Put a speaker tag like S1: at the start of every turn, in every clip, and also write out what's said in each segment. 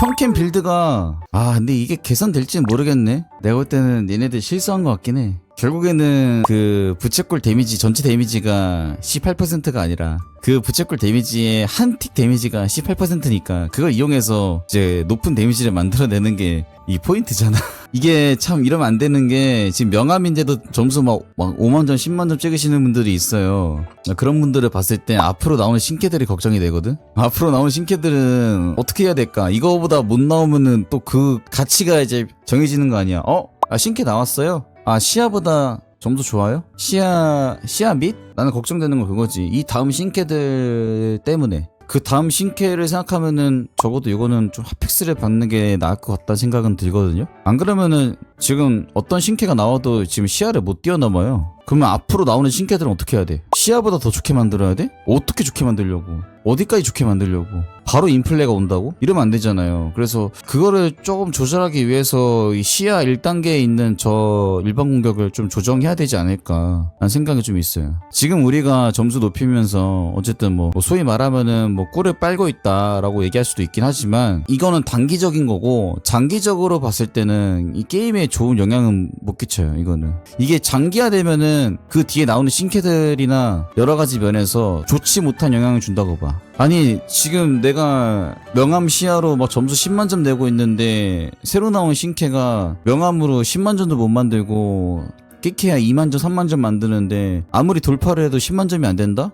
S1: 평캔 빌드가 아 근데 이게 개선될지는 모르겠네. 내가 볼 때는 얘네들 실수한 것 같긴 해 결국에는 그 부채꼴 데미지 전체 데미지가 18%가 아니라 그 부채꼴 데미지의 한 틱 데미지가 18%니까 그걸 이용해서 이제 높은 데미지를 만들어내는 게 이 포인트잖아. 이게 참 이러면 안 되는 게 지금 명함인데도 점수 막, 막 5만 점 10만 점 찍으시는 분들이 있어요. 그런 분들을 봤을 때 앞으로 나오는 신캐들이 걱정이 되거든? 앞으로 나오는 신캐들은 어떻게 해야 될까? 이거보다 못 나오면은 또 그 가치가 이제 정해지는 거 아니야. 어? 아 신캐 나왔어요? 아 시야보다 점수 좋아요? 시야 시야 및? 나는 걱정되는 건 그거지 이 다음 신캐들 때문에 그 다음 신캐를 생각하면은 적어도 이거는 좀 핫픽스를 받는 게 나을 것 같다는 생각은 들거든요. 안 그러면은 지금 어떤 신캐가 나와도 지금 시야를 못 뛰어넘어요. 그러면 앞으로 나오는 신캐들은 어떻게 해야 돼? 시야보다 더 좋게 만들어야 돼? 어떻게 좋게 만들려고? 어디까지 좋게 만들려고? 바로 인플레가 온다고? 이러면 안 되잖아요. 그래서 그거를 조금 조절하기 위해서 이 시야 1단계에 있는 저 일반 공격을 좀 조정해야 되지 않을까 라는 생각이 좀 있어요. 지금 우리가 점수 높이면서 어쨌든 뭐 소위 말하면은 뭐 꿀을 빨고 있다라고 얘기할 수도 있긴 하지만 이거는 단기적인 거고 장기적으로 봤을 때는 이 게임에 좋은 영향은 못 끼쳐요. 이거는 이게 장기화되면은 그 뒤에 나오는 신캐들이나 여러 가지 면에서 좋지 못한 영향을 준다고 봐. 아니 지금 내가 명함 시야로 막 점수 10만 점 내고 있는데 새로 나온 신캐가 명함으로 10만 점도 못 만들고 끼케야 2만 점, 3만 점 만드는데 아무리 돌파를 해도 10만 점이 안 된다?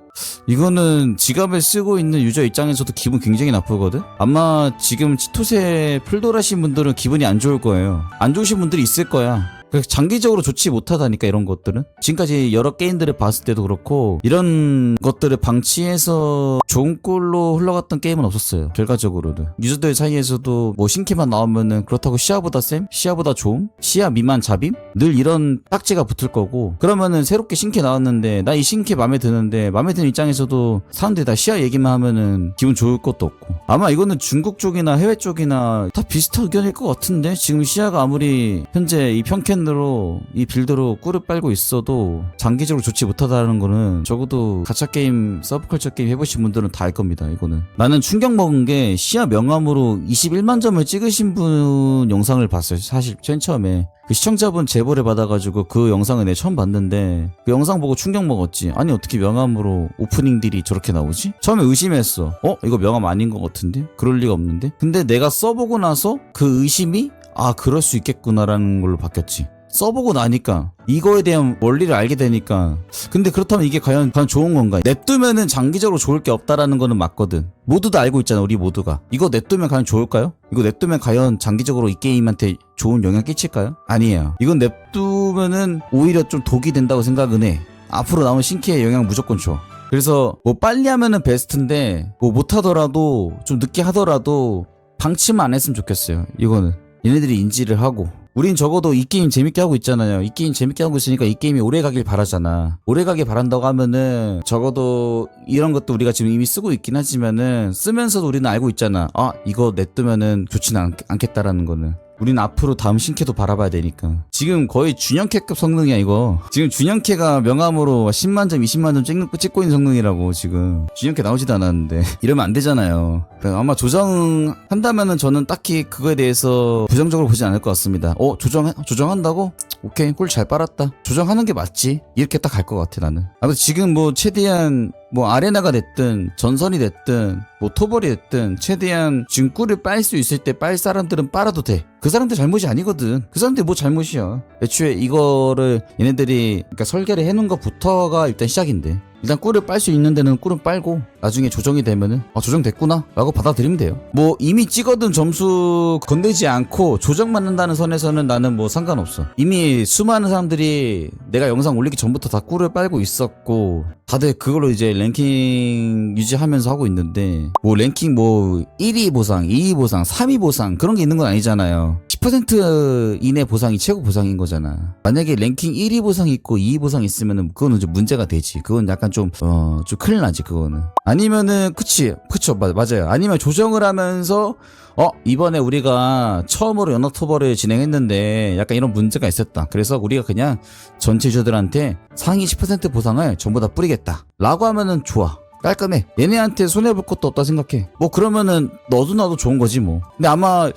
S1: 이거는 지갑을 쓰고 있는 유저 입장에서도 기분 굉장히 나쁘거든? 아마 지금 치토세 풀돌하신 분들은 기분이 안 좋을 거예요. 안 좋으신 분들이 있을 거야. 장기적으로 좋지 못하다니까 이런 것들은? 지금까지 여러 게임들을 봤을 때도 그렇고 이런 것들을 방치해서 좋은 꼴로 흘러갔던 게임은 없었어요 결과적으로는. 유저들 사이에서도 뭐 신캐만 나오면은 그렇다고 시야보다 쌤 시야보다 좋음? 시야 미만 잡임? 늘 이런 딱지가 붙을 거고 그러면은 새롭게 신캐 나왔는데 나 이 신캐 마음에 드는데 마음에 드는 입장에서도 사람들이 다 시야 얘기만 하면은 기분 좋을 것도 없고. 아마 이거는 중국 쪽이나 해외 쪽이나 다 비슷한 의견일 것 같은데? 지금 시야가 아무리 현재 이 평캔 으로 이 빌드로 꿀을 빨고 있어도 장기적으로 좋지 못하다는 거는 적어도 가챠 게임 서브컬처 게임 해보신 분들은 다 알 겁니다 이거는 나는 충격 먹은 게 시야 명함으로 21만 점을 찍으신 분 영상을 봤어요 사실 맨 처음에 그 시청자분 제보를 받아가지고 그 영상을 내 처음 봤는데 그 영상 보고 충격 먹었지 아니 어떻게 명함으로 오프닝 딜이 저렇게 나오지? 처음에 의심했어 어? 이거 명함 아닌 것 같은데? 그럴 리가 없는데? 근데 내가 써보고 나서 그 의심이 아 그럴 수 있겠구나라는 걸로 바뀌었지. 써보고 나니까 이거에 대한 원리를 알게 되니까. 근데 그렇다면 이게 과연 과연 좋은 건가? 냅두면은 장기적으로 좋을 게 없다라는 거는 맞거든. 모두 다 알고 있잖아 우리 모두가. 이거 냅두면 과연 좋을까요? 이거 냅두면 과연 장기적으로 이 게임한테 좋은 영향 끼칠까요? 아니에요. 이건 냅두면은 오히려 좀 독이 된다고 생각은 해. 앞으로 나온 신캐의 영향 무조건 줘. 그래서 뭐 빨리 하면은 베스트인데 뭐 못하더라도 좀 늦게 하더라도 방치만 안 했으면 좋겠어요 이거는 얘네들이 인지를 하고 우린 적어도 이 게임 재밌게 하고 있잖아요. 이 게임 재밌게 하고 있으니까 이 게임이 오래 가길 바라잖아. 오래 가길 바란다고 하면은 적어도 이런 것도 우리가 지금 이미 쓰고 있긴 하지만은 쓰면서도 우리는 알고 있잖아. 아, 이거 냅두면은 좋지는 않, 않겠다라는 거는. 우린 앞으로 다음 신캐도 바라봐야 되니까. 지금 거의 준영캐급 성능이야, 이거. 지금 준영캐가 명함으로 10만 점, 20만 점 찍는, 찍고 있는 성능이라고, 지금. 준영캐 나오지도 않았는데. 이러면 안 되잖아요. 그러니까 아마 조정한다면은 저는 딱히 그거에 대해서 부정적으로 보진 않을 것 같습니다. 어, 조정, 조정한다고? 오케이, 꿀 잘 빨았다. 조정하는 게 맞지. 이렇게 딱 갈 것 같아, 나는. 아무튼 지금 뭐, 최대한 뭐 아레나가 됐든 전선이 됐든 뭐 토벌이 됐든 최대한 꿀을 빨수 있을 때 빨 사람들은 빨아도 돼. 그 사람들 잘못이 아니거든. 그 사람들 뭐 잘못이야. 애초에 이거를 얘네들이 그러니까 설계를 해놓은 것부터가 일단 시작인데. 일단 꿀을 빨 수 있는 데는 꿀은 빨고 나중에 조정이 되면은 아 조정됐구나 라고 받아들이면 돼요. 뭐 이미 찍어둔 점수 건들지 않고 조정받는다는 선에서는 나는 뭐 상관없어. 이미 수많은 사람들이 내가 영상 올리기 전부터 다 꿀을 빨고 있었고 다들 그걸로 이제 랭킹 유지하면서 하고 있는데 뭐 랭킹 뭐 1위 보상 2위 보상 3위 보상 그런 게 있는 건 아니잖아요 10% 이내 보상이 최고 보상인 거잖아. 만약에 랭킹 1위 보상 있고 2위 보상 있으면은 그거는 좀 문제가 되지. 그건 약간 좀, 어, 좀 큰일 나지, 그거는. 아니면은, 그치. 그쵸. 맞, 맞아요. 아니면 조정을 하면서, 어, 이번에 우리가 처음으로 연합토벌을 진행했는데 약간 이런 문제가 있었다. 그래서 우리가 그냥 전체 유저들한테 상위 10% 보상을 전부 다 뿌리겠다. 라고 하면은 좋아. 깔끔해. 얘네한테 손해볼 것도 없다 생각해. 뭐 그러면은 너도 나도 좋은 거지 뭐. 근데 아마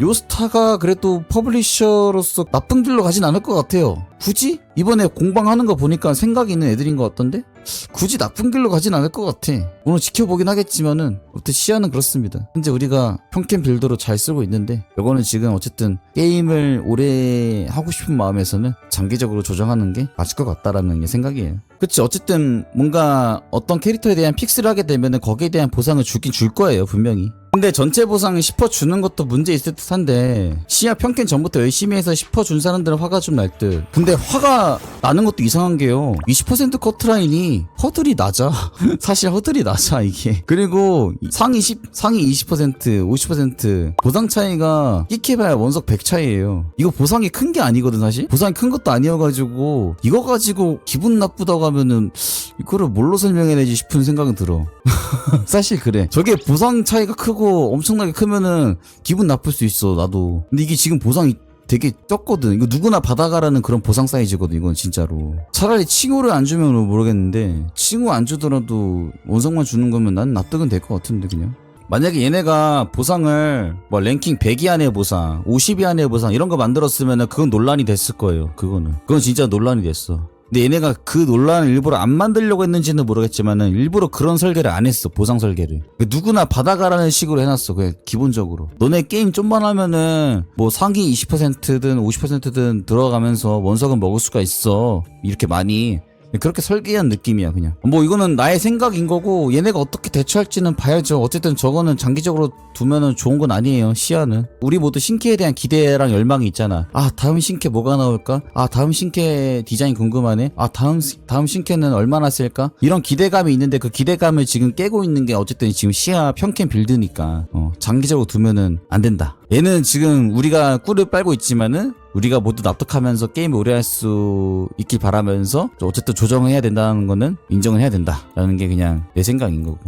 S1: 요스타가 그래도 퍼블리셔로서 나쁜 길로 가진 않을 것 같아요 굳이? 이번에 공방하는 거 보니까 생각이 있는 애들인 것 같던데? 굳이 나쁜 길로 가진 않을 것 같아. 오늘 지켜보긴 하겠지만은, 어쨌든 시야는 그렇습니다. 현재 우리가 평캠 빌더로 잘 쓰고 있는데, 이거는 지금 어쨌든 게임을 오래 하고 싶은 마음에서는 장기적으로 조정하는 게 맞을 것 같다라는 게 생각이에요. 그치, 어쨌든 뭔가 어떤 캐릭터에 대한 픽스를 하게 되면은 거기에 대한 보상을 주긴 줄 거예요, 분명히. 근데 전체 보상 10% 주는 것도 문제 있을 듯 한데 시야 평캔 전부터 열심히 해서 10%준 사람들은 화가 좀 날 듯. 근데 화가 나는 것도 이상한 게요. 20% 커트라인이 허들이 낮아. 사실 허들이 낮아 이게. 그리고 상위 10, 상위 20%, 50% 보상 차이가 끼케봐야 원석 100 차이예요. 이거 보상이 큰 게 아니거든 사실. 보상이 큰 것도 아니어가지고 이거 가지고 기분 나쁘다고 하면은 이거를 뭘로 설명해내지 싶은 생각은 들어. 사실 그래. 저게 보상 차이가 크고 엄청나게 크면은 기분 나쁠 수 있어, 나도. 근데 이게 지금 보상이 되게 적거든. 이거 누구나 받아가라는 그런 보상 사이즈거든, 이건 진짜로. 차라리 칭호를 안 주면 모르겠는데, 칭호 안 주더라도 원성만 주는 거면 난 납득은 될 것 같은데, 그냥. 만약에 얘네가 보상을 뭐 랭킹 100위 안에 보상, 50위 안에 보상 이런 거 만들었으면은 그건 논란이 됐을 거예요. 그거는. 그건 진짜 논란이 됐어. 근데 얘네가 그 논란을 일부러 안 만들려고 했는지는 모르겠지만은 일부러 그런 설계를 안 했어 보상 설계를. 그 누구나 받아가라는 식으로 해놨어 그냥 기본적으로. 너네 게임 좀만 하면은 뭐 상위 20%든 50%든 들어가면서 원석은 먹을 수가 있어. 이렇게 많이 그렇게 설계한 느낌이야 그냥. 뭐 이거는 나의 생각인 거고 얘네가 어떻게 대처할지는 봐야죠. 어쨌든 저거는 장기적으로 두면은 좋은 건 아니에요 시야는. 우리 모두 신캐에 대한 기대랑 열망이 있잖아. 아 다음 신캐 뭐가 나올까? 아 다음 신캐 디자인 궁금하네. 아 다음 시- 다음 신캐는 얼마나 쓸까? 이런 기대감이 있는데 그 기대감을 지금 깨고 있는 게 어쨌든 지금 시야 평캔 빌드니까 어, 장기적으로 두면은 안 된다. 얘는 지금 우리가 꿀을 빨고 있지만은 우리가 모두 납득하면서 게임을 오래 할 수 있길 바라면서 어쨌든 조정을 해야 된다는 거는 인정을 해야 된다라는 게 그냥 내 생각인 거고.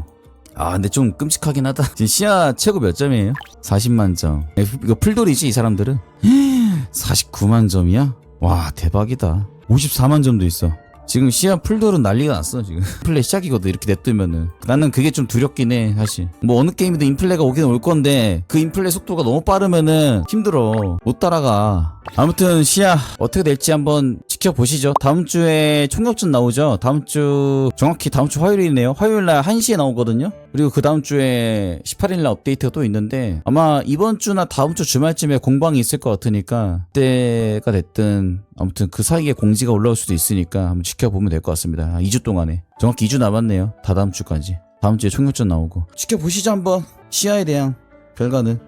S1: 아 근데 좀 끔찍하긴 하다. 지금 시야 최고 몇 점이에요? 40만 점. F- 이거 풀돌이지 이 사람들은? 49만 점이야? 와 대박이다. 54만 점도 있어 지금 시야 풀돌은 난리가 났어 지금. 플레이 시작이거든 이렇게 냅두면은. 나는 그게 좀 두렵긴 해 사실. 뭐 어느 게임이든 인플레가 오긴 올 건데 그 인플레 속도가 너무 빠르면은 힘들어. 못 따라가. 아무튼 시야 어떻게 될지 한번 지켜보시죠. 다음 주에 총력전 나오죠? 다음 주 정확히 다음 주 화요일이네요. 화요일 날 1시에 나오거든요 그리고 그 다음 주에 18일 날 업데이트가 또 있는데 아마 이번 주나 다음 주 주말쯤에 공방이 있을 것 같으니까 그때가 됐든 아무튼 그 사이에 공지가 올라올 수도 있으니까 한번 지켜보면 될 것 같습니다. 아, 2주 동안에 정확히 2주 남았네요. 다 다음 주까지. 다음 주에 총력전 나오고 지켜보시죠 한번 시야에 대한 결과는